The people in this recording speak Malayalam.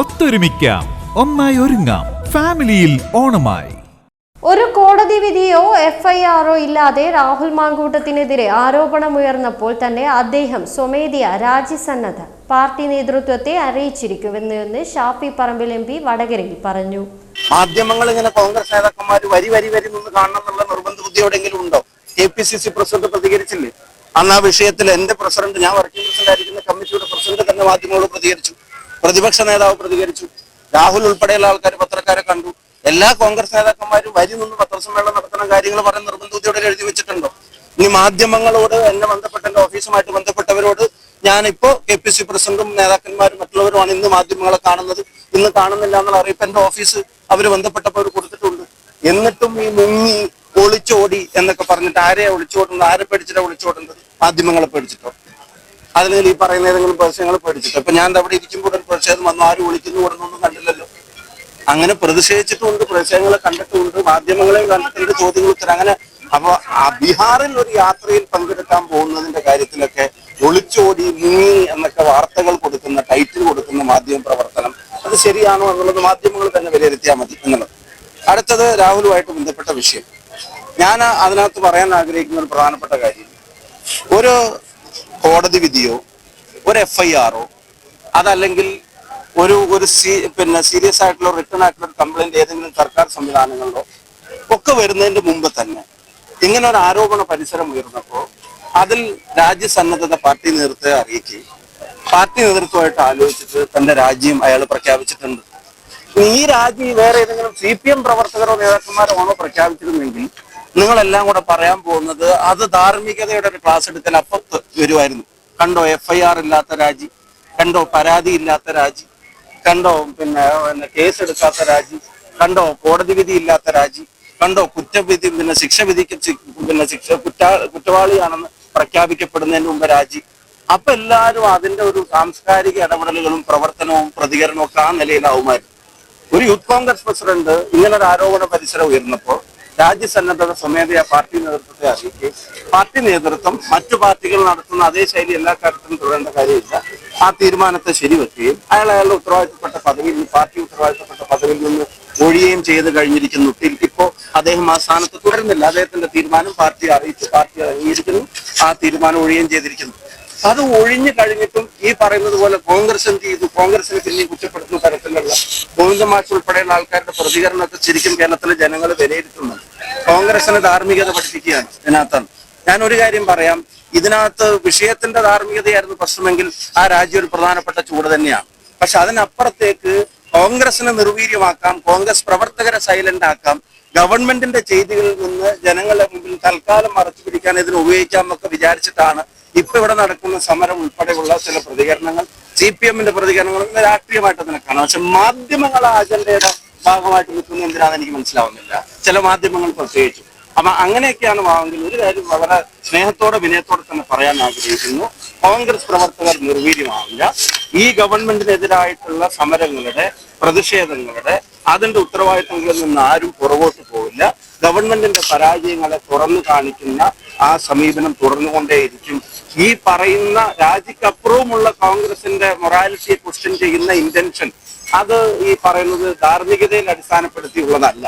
ഒത്തൊരുമിക്കാം. ഒന്നായി ഒരുങ്ങാം. ഫാമിലിയിൽ ഓണമായി. ഒരു കോടതി വിധിയോ എഫ്ഐആറോ ഇല്ലാതെ രാഹുൽ മാങ്കൂട്ടത്തിനെതിരെ ആരോപണമുയർന്നപ്പോൾ തന്നെ അദ്ദേഹം സ്വമേധിയ രാജ്യസന്നദ്ധ പാർട്ടി നേതൃത്വത്തെ അറിയിച്ചിരിക്കുമെന്ന് ഷാഫി പറമ്പിൽ എം പി വടകരയിൽ പറഞ്ഞു. മാധ്യമങ്ങൾ ഇങ്ങനെ കോൺഗ്രസ് നേതാക്കന്മാർ വരി വരി വരി നിന്ന് കാണണം എന്നുള്ള നിർബന്ധ ബുദ്ധി എവിടെയെങ്കിലും ഉണ്ടോ? K P C C president പ്രതികരിച്ചില്ലേ? അന്ന് ആ വിഷയത്തിൽ എന്റെ പ്രസിഡന്റ് ഞാൻ വർക്കിംഗ് പ്രസിഡന്റ് ആയിരിക്കുന്ന കമ്മിറ്റിയുടെ പ്രസിഡന്റ് തന്നെ മാധ്യമങ്ങളോട് പ്രതികരിച്ചു. പ്രതിപക്ഷ നേതാവ് പ്രതികരിച്ചു. രാഹുൽ ഉൾപ്പെടെയുള്ള ആൾക്കാർ പത്രക്കാരെ കണ്ടു. എല്ലാ കോൺഗ്രസ് നേതാക്കന്മാരും വരി നിന്ന് പത്രസമ്മേളനം നടത്തുന്ന കാര്യങ്ങൾ പറഞ്ഞ് നിർബന്ധത്തോടെ എഴുതി വെച്ചിട്ടുണ്ടോ? ഇനി മാധ്യമങ്ങളോട് എന്നെ ബന്ധപ്പെട്ട എന്റെ ഓഫീസുമായിട്ട് ബന്ധപ്പെട്ടവരോട് ഞാനിപ്പോ കെ പി സി പ്രസിഡന്റും നേതാക്കന്മാരും മറ്റുള്ളവരുമാണ് ഇന്ന് മാധ്യമങ്ങളെ കാണുന്നത്. ഇന്ന് കാണുന്നില്ല എന്നുള്ള അറിയിപ്പ് എന്റെ ഓഫീസ് അവർ ബന്ധപ്പെട്ടപ്പോൾ കൊടുത്തിട്ടുണ്ട്. എന്നിട്ടും ഈ മുങ്ങി ഒളിച്ചോടി എന്നൊക്കെ പറഞ്ഞിട്ട് ആരെയാ ഒളിച്ചോടുന്നത്? ആരെ പേടിച്ചിട്ടാ ഒളിച്ചോടുന്നത്? മാധ്യമങ്ങളെ പേടിച്ചിട്ടോ? അല്ലെങ്കിൽ ഈ പറയുന്ന ഏതെങ്കിലും പ്രതിഷേധങ്ങൾ പഠിച്ചിട്ട് അപ്പൊ ഞാൻ അവിടെ ഇരിക്കുമ്പോൾ ഒരു പ്രതിഷേധം വന്നു. ആര് വിളിക്കുന്നു ഓടുന്നൊന്നും കണ്ടില്ലല്ലോ. അങ്ങനെ പ്രതിഷേധിച്ചിട്ടുണ്ട് പ്രതിഷേധങ്ങളെ കണ്ടിട്ടുണ്ട് മാധ്യമങ്ങളെയും കണ്ടിട്ടുണ്ട് ചോദ്യങ്ങൾ ഉത്തരം. അങ്ങനെ അപ്പൊ ബീഹാറിൽ ഒരു യാത്രയിൽ പങ്കെടുക്കാൻ പോകുന്നതിന്റെ കാര്യത്തിലൊക്കെ ഒളിച്ചോടി മുങ്ങി എന്നൊക്കെ വാർത്തകൾ കൊടുക്കുന്ന ടൈറ്റിൽ കൊടുക്കുന്ന മാധ്യമ പ്രവർത്തനം അത് ശരിയാണോ എന്നുള്ളത് മാധ്യമങ്ങൾ തന്നെ വിലയിരുത്തിയാൽ മതി എന്നുള്ളത്. അടുത്തത് രാഹുലുമായിട്ട് ബന്ധപ്പെട്ട വിഷയം. ഞാൻ അതിനകത്ത് പറയാൻ ആഗ്രഹിക്കുന്ന ഒരു പ്രധാനപ്പെട്ട കാര്യം. ഒരു കോടതി വിധിയോ ഒരു എഫ് ഐ ആറോ അതല്ലെങ്കിൽ ഒരു ഒരു സീ പിന്നെ സീരിയസ് ആയിട്ടുള്ള റിട്ടേൺ ആയിട്ടുള്ള ഒരു കംപ്ലൈന്റ് ഏതെങ്കിലും സർക്കാർ സംവിധാനങ്ങളിലോ ഒക്കെ വരുന്നതിന്റെ മുമ്പ് തന്നെ ഇങ്ങനെ ഒരു ആരോപണ പരിസരം ഉയർന്നപ്പോൾ അതിൽ രാജ്യസന്നദ്ധത പാർട്ടി നേതൃത്വത്തെ അറിയിക്കുകയും പാർട്ടി നേതൃത്വമായിട്ട് ആലോചിച്ചിട്ട് തന്റെ രാജ്യം അയാൾ പ്രഖ്യാപിച്ചിട്ടുണ്ട്. ഈ രാജി വേറെ ഏതെങ്കിലും സി പി എം പ്രവർത്തകരോ നേതാക്കന്മാരോ ആണോ പ്രഖ്യാപിച്ചിരുന്നെങ്കിൽ നിങ്ങളെല്ലാം കൂടെ പറയാൻ പോകുന്നത് അത് ധാർമ്മികതയുടെ ഒരു ക്ലാസ് എടുക്കൽ അപ്പുറത്ത് വരുമായിരുന്നു കണ്ടോ എഫ് ഐ ആർ ഇല്ലാത്ത രാജി കണ്ടോ പരാതി ഇല്ലാത്ത രാജി കണ്ടോ പിന്നെ പിന്നെ കേസ് എടുക്കാത്ത രാജി കണ്ടോ കോടതി വിധി ഇല്ലാത്ത രാജി കണ്ടോ കുറ്റവിധി പിന്നെ ശിക്ഷ വിധിക്ക് പിന്നെ ശിക്ഷ കുറ്റ കുറ്റവാളിയാണെന്ന് പ്രഖ്യാപിക്കപ്പെടുന്നതിന് മുമ്പ് രാജി. അപ്പൊ എല്ലാവരും അതിന്റെ ഒരു സാംസ്കാരിക ഇടപെടലുകളും പ്രവർത്തനവും പ്രതികരണവും ഒക്കെ ആ നിലയിലാവുമായിരുന്നു ഒരു യൂത്ത് കോൺഗ്രസ് പ്രസിഡന്റ് ഇങ്ങനെ ഒരു ആരോപണ പരിസരം ഉയർന്നപ്പോൾ രാജ്യസന്നദ്ധത സ്വമേധയാ പാർട്ടി നേതൃത്വത്തെ അറിയിക്കുകയും പാർട്ടി നേതൃത്വം മറ്റു പാർട്ടികൾ നടത്തുന്ന അതേ ശൈലി എല്ലാ കാര്യത്തിലും തുടരേണ്ട കാര്യമില്ല. ആ തീരുമാനത്തെ ശരിവെക്കുകയും അയാൾ അയാളുടെ ഉത്തരവാദിത്തപ്പെട്ട പദവിയിൽ നിന്ന് പാർട്ടി ഉത്തരവാദിത്തപ്പെട്ട പദവിയിൽ നിന്ന് ഒഴിയുകയും ചെയ്ത് കഴിഞ്ഞിരിക്കുന്നു. ഇപ്പോൾ ഇപ്പോ അദ്ദേഹം ആ സ്ഥാനത്ത് തുടരുന്നില്ല. അദ്ദേഹത്തിന്റെ തീരുമാനം പാർട്ടി അറിയിച്ചു പാർട്ടി അംഗീകരിക്കുന്നു. ആ തീരുമാനം ഒഴിയുകയും ചെയ്തിരിക്കുന്നു. അത് ഒഴിഞ്ഞു കഴിഞ്ഞിട്ടും ഈ പറയുന്നത് പോലെ കോൺഗ്രസ് എന്ത് ചെയ്തു? കോൺഗ്രസിനെ പിന്നെയും കുറ്റപ്പെടുത്തുന്ന തരത്തിലുള്ള ഗോവിന്ദ മാഷ് ഉൾപ്പെടെയുള്ള ആൾക്കാരുടെ പ്രതികരണമൊക്കെ ശരിക്കും കേരളത്തിലെ ജനങ്ങൾ വിലയിരുത്തുന്നുണ്ട്. കോൺഗ്രസിന് ധാർമ്മികത പഠിപ്പിക്കുകയാണ് ഇതിനകത്താണ്. ഞാൻ ഒരു കാര്യം പറയാം. ഇതിനകത്ത് വിഷയത്തിന്റെ ധാർമ്മികതയായിരുന്നു പ്രശ്നമെങ്കിൽ ആ രാജ്യം ഒരു പ്രധാനപ്പെട്ട ചൂട് തന്നെയാണ്. പക്ഷെ അതിനപ്പുറത്തേക്ക് കോൺഗ്രസിനെ നിർവീര്യമാക്കാം കോൺഗ്രസ് പ്രവർത്തകരെ സൈലന്റ് ആക്കാം ഗവൺമെന്റിന്റെ ചെയ്തികളിൽ നിന്ന് ജനങ്ങളുടെ മുമ്പിൽ തൽക്കാലം മറച്ചു പിടിക്കാൻ ഇതിന് ഉപയോഗിക്കാമെന്നൊക്കെ വിചാരിച്ചിട്ടാണ് ഇപ്പൊ ഇവിടെ നടക്കുന്ന സമരം ഉൾപ്പെടെയുള്ള ചില പ്രതികരണങ്ങൾ സി പി എമ്മിന്റെ പ്രതികരണങ്ങൾ രാഷ്ട്രീയമായിട്ട് അതിനെ കാണാം. പക്ഷെ മാധ്യമങ്ങൾ ആ അജണ്ടയുടെ ഭാഗമായിട്ട് നിൽക്കുന്ന എന്തിനാണെന്ന് എനിക്ക് മനസ്സിലാവുന്നില്ല. ചില മാധ്യമങ്ങൾ പ്രത്യേകിച്ചു. അപ്പൊ അങ്ങനെയൊക്കെയാണ് ഭാവമെങ്കിൽ ഒരു കാര്യം വളരെ സ്നേഹത്തോടെ വിനയത്തോടെ തന്നെ പറയാൻ ആഗ്രഹിക്കുന്നു. കോൺഗ്രസ് പ്രവർത്തകർ നിർവീര്യമാവില്ല. ഈ ഗവൺമെന്റിനെതിരായിട്ടുള്ള സമരങ്ങളുടെ പ്രതിഷേധങ്ങളുടെ അതിന്റെ ഉത്തരവാദിത്തങ്ങളിൽ നിന്ന് ആരും പുറകോട്ട് പോവില്ല ഗവൺമെന്റിന്റെ പരാജയങ്ങളെ തുറന്നു കാണിക്കുന്ന ആ സമീപനം തുടർന്നുകൊണ്ടേയിരിക്കും. ഈ പറയുന്ന രാജിക്കപ്പുറവുമുള്ള കോൺഗ്രസിന്റെ മൊറാലിറ്റിയെ ക്വസ്റ്റ്യൻ ചെയ്യുന്ന ഇന്റൻഷൻ അത് ഈ പറയുന്നത് ധാർമ്മികതയിൽ അടിസ്ഥാനപ്പെടുത്തിയുള്ളതല്ല.